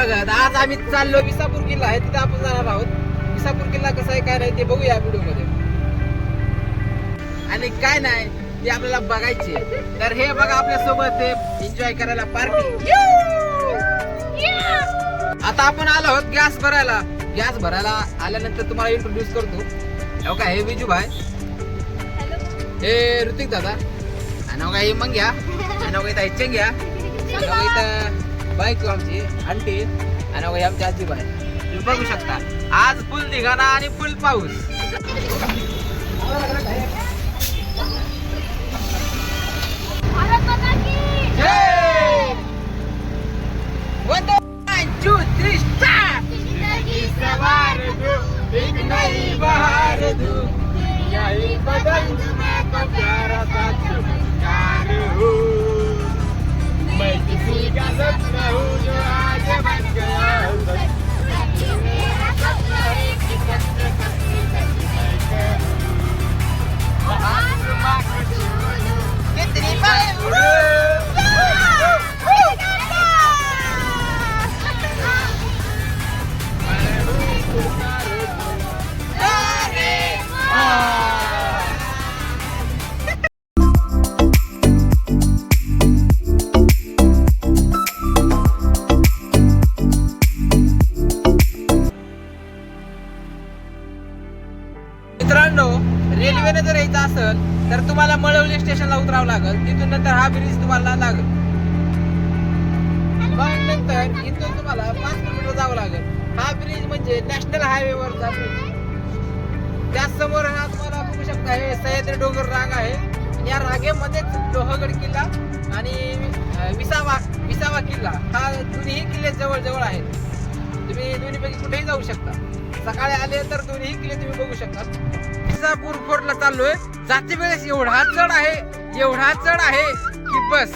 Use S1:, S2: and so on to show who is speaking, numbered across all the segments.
S1: स्वागत आज आम्ही चाललो विसापूर किल्ला. आहे तिथे आपण जाणार आहोत. विसापूर किल्ला कसा आहे काय नाही ते बघूया व्हिडिओमध्ये आणि काय नाही ते आपल्याला बघायचे तर हे बघा आपल्यासोबत एन्जॉय करायला पार्टी आता आपण आलो आहोत गॅस भरायला. गॅस भरायला आल्यानंतर तुम्हाला इंट्रोड्यूस करतो. हो का हे विजू भाई. हे ऋतिक दादा. आणि हो हे मंग्या. आणि हो बाईक इथं चंग्या आणि हो आमची आंटी आणि हो का हे आमची तुम्ही बघू शकता आज फुल निघाणा आणि फुल पाऊस जय! One, two, three, start! सवार दो, एक नई बहार दो, तर तुम्हाला मळवली स्टेशनला उतरावं लागेल. तिथून नंतर हा ब्रिज तुम्हाला लागेल. मग नंतर इथून तुम्हाला पाच किलोमीटर जावं लागेल. हा ब्रिज म्हणजे नॅशनल हायवेवरचा ब्रिज त्याचसमोर हा तुम्हाला बघू शकता हे सह्याद्री डोंगर राग आहे. या रागेमध्येच लोहगड किल्ला आणि विसावा विसावा किल्ला. हा दोन्ही किल्ले जवळ जवळ आहेत. तुम्ही दोन्हीपैकी कुठेही जाऊ शकता. सकाळी आले तर दोन्ही किल्ले तुम्ही बघू शकता. विसापूर फोर्टला चाललोय. जाते वेळेस एवढा चढ आहे एवढा चढ आहे की बस.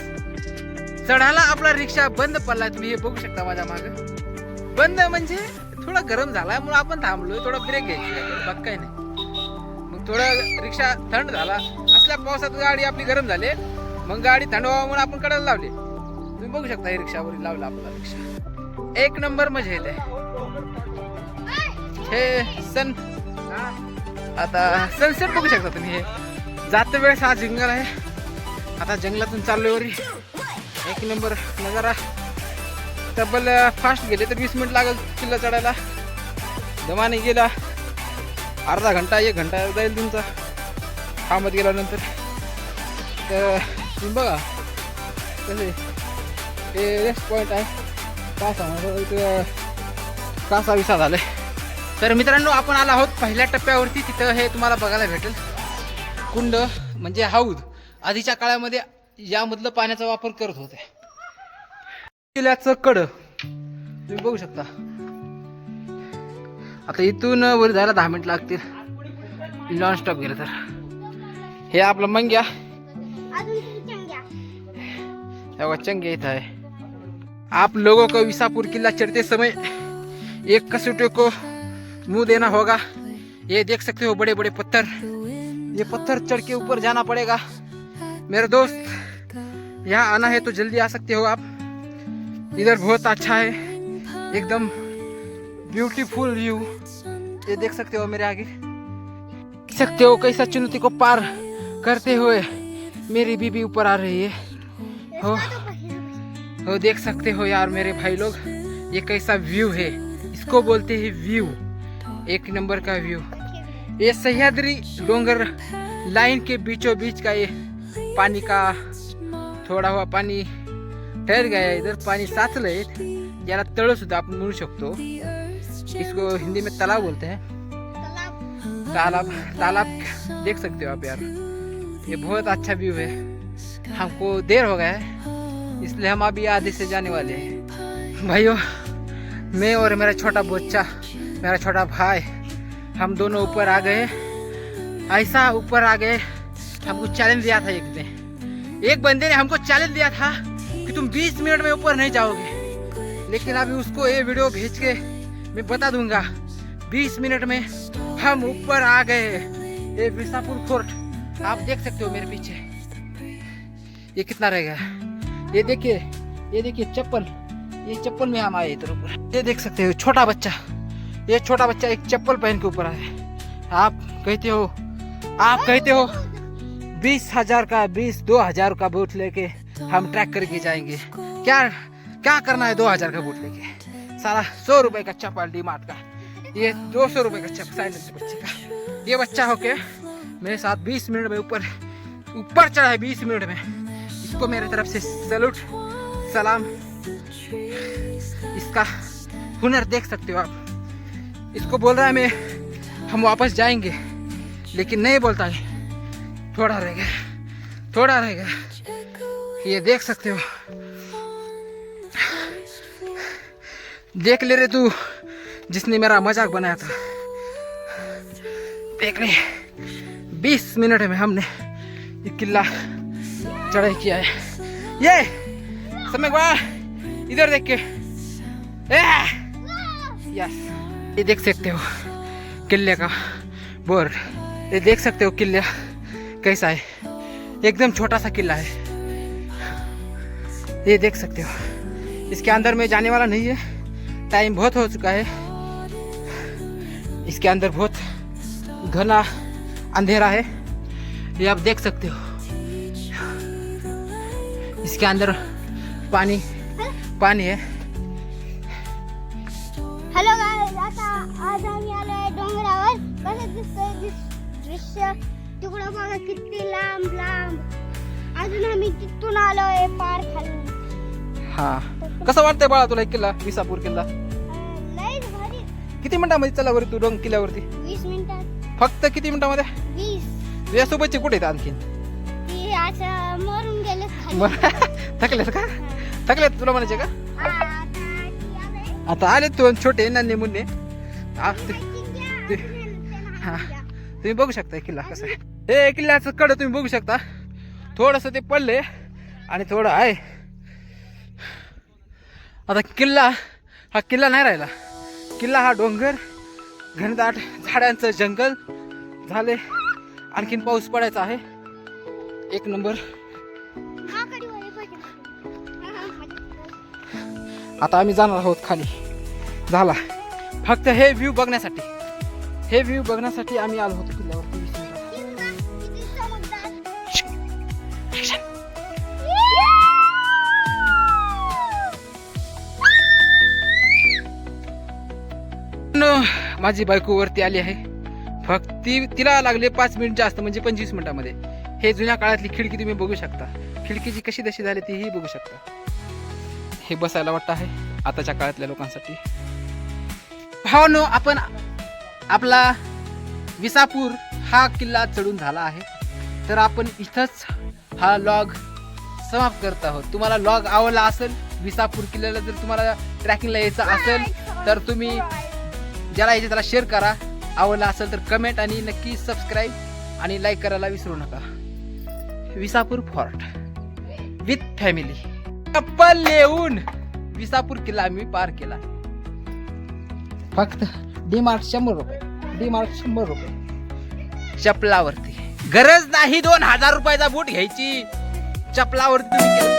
S1: चढायला आपला रिक्षा बंद पडला तुम्ही हे बघू शकता माझ्या माग. बंद म्हणजे थोडा गरम झाला म्हणून आपण थांबलोय थोडा ब्रेक घ्यायची बघ काही नाही. मग थोडं रिक्षा थंड झाला. असल्या पावसात गाडी आपली गरम झाली. मग गाडी थंड व्हावं म्हणून आपण कडायला लावली. तुम्ही बघू शकता हे रिक्षावर लावला आपला रिक्षा. एक नंबर मजा येते हे सन. आता सनसेट बघू शकता तुम्ही हे. जाते वेळेस हा जंगल आहे. आता जंगलातून चाललोय वरी. एक नंबर नजारा. तब्बल फास्ट गेले तर वीस मिनिट लागेल किल्ला चढायला. दमाने गेला. अर्धा घंटा एक घंटा जाईल तुमचा. थांबत गेल्यानंतर. तर तुम्ही बघा. कसे हे रेस्ट पॉईंट आहे. कासा म्हणजे कासा विसा झालं तर मित्रांनो आपण आलो आहोत पहिल्या टप्प्यावरती. तिथं हे तुम्हाला बघायला भेटेल. कुंड म्हणजे हौद. आधीच्या काळामध्ये यामधलं पाण्याचा वापर करत होते. किल्ल्याचं कड. तुम्ही बघू शकता. आता इथून वर जायला दहा मिनिट लागतील. नॉन स्टॉप गेलं तर. हे आपलं मंग्या. चंगे इथं है आप लोगों को विसापुर किला चढ़ते समय एक कसौटे को मुँह देना होगा। ये देख सकते हो बड़े बड़े पत्थर। ये पत्थर चढ़ के ऊपर जाना पड़ेगा। मेरे दोस्त, यहाँ आना है तो जल्दी आ सकते हो आप। इधर बहुत अच्छा है। एकदम ब्यूटीफुल व्यू ये देख सकते हो मेरे आगे। देख सकते हो कैसा चुनौती को पार करते हुए मेरी बीबी ऊपर आ रही है। हो। हो, देख सकते हो यार मेरे भाई लोग। ये कैसा व्यू है। इसको बोलते हैं व्यू एक नंबर का व्यू। ये सह्याद्री डोंगर लाइन के बीचों बीच का ये पानी का थोडा हुआ पाणी ठहर गया इधर पाणी साचलंय याला तळ सुद्धा आपण म्हणू शकतो इसको हिंदी में तालाब बोलते हैं। तालाब तालाब देख सकते हो आप यार। ये बहुत अच्छा व्यू है। हमको देर हो गया है, इसलिए हम अभी आधे से जाने वाले हैं। भाइयों, मैं और मेरा छोटा बच्चा मेरा छोटा भाई, हम दोनों ऊपर आ गए। ऐसा ऊपर आ गए, हमको चैलेंज दिया था एक ने एक बंदे ने हमको चैलेंज दिया था कि तुम 20 मिनट में ऊपर नहीं जाओगे। लेकिन अभी उसको ये वीडियो भेज के मैं बता दूँगा 20 मिनट में हम ऊपर आ गए। ये विसापुर फोर्ट आप देख सकते हो मेरे पीछे। ये कितना रहेगा ये देखिए ये देखिए चप्पल, ये चप्पल में हम आए इधर ऊपर। ये देख सकते हो, छोटा बच्चा। ये छोटा बच्चा एक चप्पल पहन के ऊपर आया आप कहते हो, आप कहते हो, बीस हज़ार का, बीस दो हज़ार का बूट लेके हम ट्रैक करके जाएँगे। क्या क्या करना है दो हज़ार का बूट लेके? सारा सौ रुपए का चप्पल डी मार्ट का। ये दो सौ रुपए का चप्पल साइलेंस बच्चे का। ये बच्चा होके मेरे साथ बीस मिनट में ऊपर ऊपर चढ़ा है बीस मिनट में। इसको मेरे तरफ़ से सैल्यूट, सलाम। इसका हुनर देख सकते हो आप। इसको बोल रहा है मैं, हम वापस जाएँगे। लेकिन नहीं बोलता है। थोड़ा रह गया, थोड़ा रह गया। ये देख सकते हो। देख ले रे तू, जिसने मेरा मज़ाक बनाया था। देख ले बीस मिनट में हमने ये किला चढ़ाई किया है। ये, समय इधर देख के। यस ये देख सकते हो किले का बोर। ये देख सकते हो किला कैसा है। एकदम छोटा सा किला है। ये देख सकते हो। इसके अंदर में जाने वाला नहीं है। टाइम बहुत हो चुका है। इसके अंदर बहुत घना अंधेरा है। ये आप देख सकते हो। इसके अंदर पानी पानी है।
S2: दृश्य. तिकडं बघा किती लांब लांब. अजून आम्ही तिथून आलो आहे पार खालून.
S1: हा. कसं वाटतंय बाळा तुला एक किल्ला विसापूर किल्ला?
S2: अं, लयच भारी.
S1: किती मिनिटामध्ये चला वरती तू डोंग किल्ल्यावरती?
S2: वीस मिनिटात.
S1: फक्त किती मिनिटामध्ये?
S2: वीस.
S1: तुझ्यासोबतचे कुठे आहेत आणखीन?
S2: ती असं मरून गेले खाली.
S1: बरं. थकलेत का? थकलेत तुला म्हणायचे का?
S2: आता ती आलंय.
S1: आता आले तू छोटे नन्हे मुन्ने. आ, ते-
S2: चिंग्या,
S1: ते-
S2: त्यांना
S1: हा. तुम्ही बघू शकता किल्ला कसा आहे. हे किल्ल्याचं कड तुम्ही बघू शकता. थोडस ते पडले आणि थोडं आहे. आता किल्ला हा किल्ला नाही राहिला. किल्ला हा डोंगर घनदाट झाडांचं जंगल झाले. आणखीन पाऊस पडायचा आहे. एक नंबर. आता आम्ही जाणार आहोत खाली. झाला. फक्त हे व्ह्यू बघण्यासाठी. हे व्ह्यू बघण्यासाठी आम्ही आलो होतो. माझी बायको वरती आली आहे. फक्त ती तिला लागले पाच मिनिट जास्त म्हणजे पंचवीस मिनिटामध्ये. हे जुन्या काळातली खिडकी तुम्ही बघू शकता. खिडकीची कशी दशी झाली तीही बघू शकता. हे बसायला वाटतं आहे आताच्या काळातल्या लोकांसाठी. हो भावनो आपण आपला विसापूर हा किल्ला चढून झाला आहे. तर आपण इथंच हा लॉग समाप्त करत आहोत. तुम्हाला लॉग आवडला असेल विसापूर किल्ल्याला जर तुम्हाला ट्रॅकिंगला यायचं असेल तर तुम्ही ज्याला यायचे त्याला शेअर करा. आवडला असेल तर कमेंट आणि नक्की सबस्क्राईब आणि लाईक करायला विसरू नका. विसापूर फॉर्ट विथ फॅमिली चप्पल येऊन विसापूर किल्ला आम्ही पार केला. फक्त डी मार्ट शंभर रुपये. डी मार्क शंभर रुपये. चपलावरती. गरज नाही दोन हजार रुपयाचा बूट घ्यायची. चपलावरती तुम्ही